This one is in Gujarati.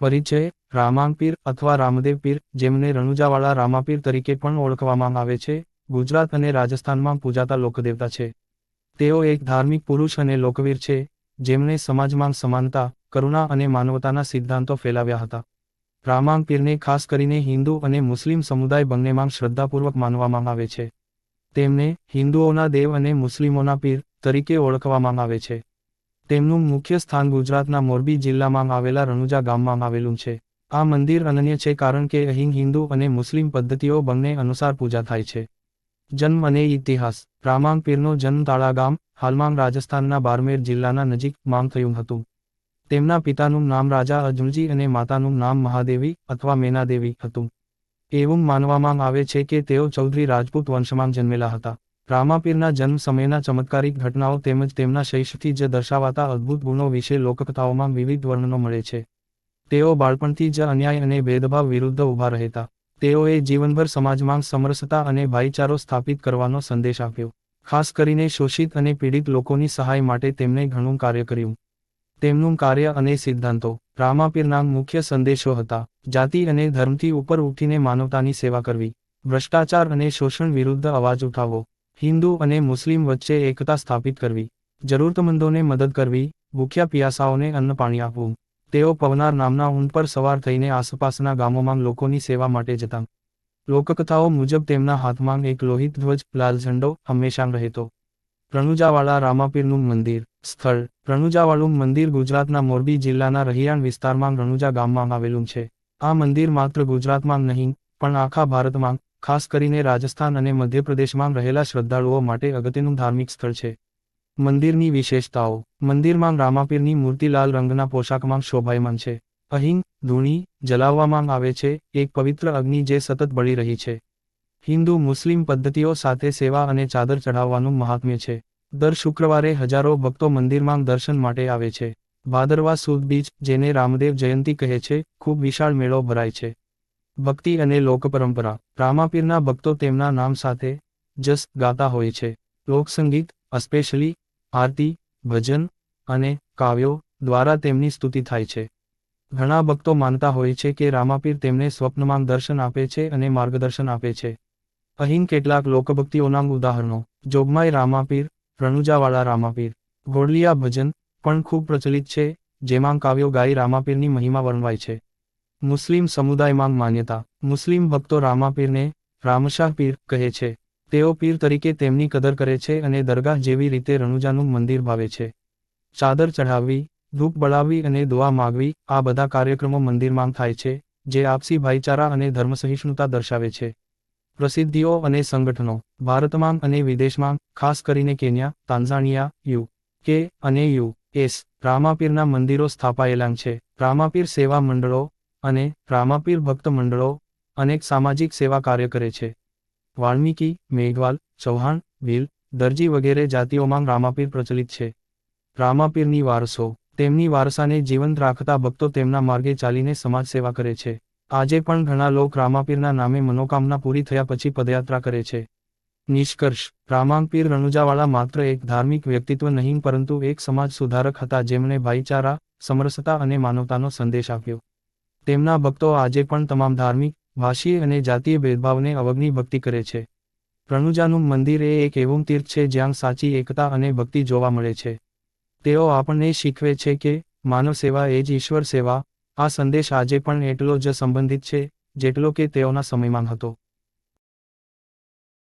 પરિચય રામાંગપીર અથવા રામદેવ પીર, જેમને રણુજાવાળા રામાપીર તરીકે પણ ઓળખવામાં આવે છે, ગુજરાત અને રાજસ્થાનમાં પૂજાતા લોકદેવતા છે. તેઓ એક ધાર્મિક પુરુષ અને લોકવીર છે જેમણે સમાજમાં સમાનતા, કરુણા અને માનવતાના સિદ્ધાંતો ફેલાવ્યા હતા. રામાંગ પીરને ખાસ કરીને હિન્દુ અને મુસ્લિમ સમુદાય બંનેમાં શ્રદ્ધાપૂર્વક માનવામાં આવે છે. તેમને હિન્દુઓના દેવ અને મુસ્લિમોના પીર તરીકે ઓળખવામાં આવે છે. તેમનું મુખ્ય સ્થાન ગુજરાતના મોરબી જિલ્લામાં આવેલા રણુજા ગામમાં આવેલું છે. આ મંદિર અનન્ય છે કારણ કે અહીં હિન્દુ અને મુસ્લિમ પદ્ધતિઓ બંને અનુસાર પૂજા થાય છે. જન્મ અને ઇતિહાસ. રામાંગ પીરનો જન્મ તાળા ગામ હાલમાં રાજસ્થાનના બારમેર જિલ્લાના નજીક માંગ થયું હતું. તેમના પિતાનું નામ રાજા અજમજી અને માતાનું નામ મહાદેવી અથવા મેનાદેવી હતું. એવું માનવામાં આવે છે કે તેઓ ચૌધરી રાજપૂત વંશમાં જન્મેલા હતા. રામાપીરના જન્મ સમયના ચમત્કારિક ઘટનાઓ તેમજ તેમના શૈશવથી જ દર્શાવાતા અદ્ભુત ગુણો વિશે લોકકથાઓમાં વિવિધ વર્ણનો મળે છે. તેઓ બાળપણથી જ અન્યાય અને ભેદભાવ વિરુદ્ધ ઊભા રહેતા. તેઓએ જીવનભર સમાજમાં સમરસતા અને ભાઈચારો સ્થાપિત કરવાનો સંદેશ આપ્યો. ખાસ કરીને શોષિત અને પીડિત લોકોની સહાય માટે તેમણે ઘણું કાર્ય કર્યું. તેમનું કાર્ય અને સિદ્ધાંતો રામાપીરના મુખ્ય સંદેશો હતા. જાતિ અને ધર્મથી ઉપર ઉઠીને માનવતાની સેવા કરવી. ભ્રષ્ટાચાર અને શોષણ વિરુદ્ધ અવાજ ઉઠાવવો. હિન્દુ અને મુસ્લિમ વચ્ચે એકતા સ્થાપિત કરવી, જરૂરતમંદોને મદદ કરવી, ભૂખ્યા પિયાસાઓને અન્ન પાણી આપવું, તેઓ પવનાર નામના ઊંટ પર સવાર થઈને આસપાસના ગામોમાં લોકોની સેવા માટે જતા. લોકકથાઓ મુજબ તેમના હાથમાં એક લોહિત ધ્વજ, લાલ ઝંડો, હંમેશા રહેતો. રણુજાવાળા રામાપીરનું મંદિર, સ્થળ, રણુજાવાળું મંદિર ગુજરાતના મોરબી જિલ્લાના રહિયાણ વિસ્તારમાં રણુજા ગામમાં આવેલું છે. આ મંદિર માત્ર ગુજરાતમાં નહીં, પણ આખા ભારતમાં ખાસ કરીને રાજસ્થાન અને મધ્યપ્રદેશમાં રહેલા શ્રદ્ધાળુઓ માટે અગત્યનું ધાર્મિક સ્થળ છે. મંદિરની વિશેષતાઓ. મંદિરમાં રામાપીરની મૂર્તિ લાલ રંગના પોશાકમાં શોભાયમાન છે. અહીં ધૂણી, જલાવવામાં આવે છે, એક પવિત્ર અગ્નિ જે સતત બળી રહી છે. હિન્દુ મુસ્લિમ પદ્ધતિઓ સાથે સેવા અને ચાદર ચઢાવવાનું મહાત્મ્ય છે. દર શુક્રવારે હજારો ભક્તો મંદિરમાં દર્શન માટે આવે છે. ભાદરવા સુદ બીજ, જેને રામદેવ જયંતી કહે છે, ખૂબ વિશાળ મેળો ભરાય છે. ભક્તિ અને લોકપરંપરા રામાપીરના ભક્તો તેમના નામ સાથે જસ ગાતા હોય છે. લોકસંગીત અસ્પેશલી, આરતી, ભજન અને કાવ્યો દ્વારા તેમની સ્તુતિ થાય છે. ઘણા ભક્તો માનતા હોય છે કે રામાપીર તેમને સ્વપ્નમાં દર્શન આપે છે અને માર્ગદર્શન આપે છે. અહીં કેટલાક લોકભક્તિઓના ઉદાહરણો. જોગમાઈ રામાપીર, રણુજાવાળા રામાપીર. ગોળલિયા ભજન પણ ખૂબ પ્રચલિત છે, જેમાં કાવ્યો ગાઈ રામાપીરની મહિમા વર્ણવાય છે. મુસ્લિમ સમુદાયમાં માન્યતા. મુસ્લિમ ભક્તો રામાપીરને રામશાહ પીર કહે છે. તેઓ પીર તરીકે તેમની કદર કરે છે અને દરગાહ જેવી રીતે રણુજાનું મંદિર ભાવે છે. ચાદર ચઢાવવી, ધૂપ બળાવવી અને દુઆ માગવી આ બધા કાર્યક્રમો મંદિરમાં થાય છે, જે આપસી ભાઈચારા અને ધર્મસહિષ્ણુતા દર્શાવે છે. પ્રસિદ્ધિઓ અને સંગઠનો, ભારતમાં અને વિદેશમાં, ખાસ કરીને કેન્યા તાન્ઝાનિયા યુ. કે. અને યુ. એસ. રામાપીરના મંદિરો સ્થાપાયેલા છે. રામાપીર સેવા મંડળો અને રામાપીર ભક્ત મંડળો અનેક સામાજિક સેવા કાર્ય કરે છે. વાલ્મીકી, મેઘવાલ, ચૌહાણ, ભીલ, દરજી વગેરે જાતિઓમાં રામાપીર પ્રચલિત છે. રામાપીરની વારસો, તેમની વારસાને જીવંત રાખતા ભક્તો તેમના માર્ગે ચાલીને સમાજ સેવા કરે છે. આજે પણ ઘણા લોક રામાપીરના નામે મનોકામના પૂરી થયા પછી પદયાત્રા કરે છે. નિષ્કર્ષ રામાંગપીર રણુજાવાળા માત્ર એક ધાર્મિક વ્યક્તિત્વ નહીં, પરંતુ એક સમાજ સુધારક હતા જેમણે ભાઈચારા, સમરસતા અને માનવતાનો સંદેશ આપ્યો. તેમના ભક્તો આજે પણ તમામ ધાર્મિક ભાષી અને જાતીય ભેદભાવને અવગની ભક્તિ કરે છે. પ્રણુજાનું મંદિર એ એક એવું તીર્થ છે જ્યાં સાચી એકતા અને ભક્તિ જોવા મળે છે. તેઓ આપણને શીખવે છે કે, માનવ સેવા એ જ ઈશ્વર સેવા, આ સંદેશ આજે પણ એટલો જ સંબંધિત છે, જેટલો કે તેઓના સમયમાં હતો.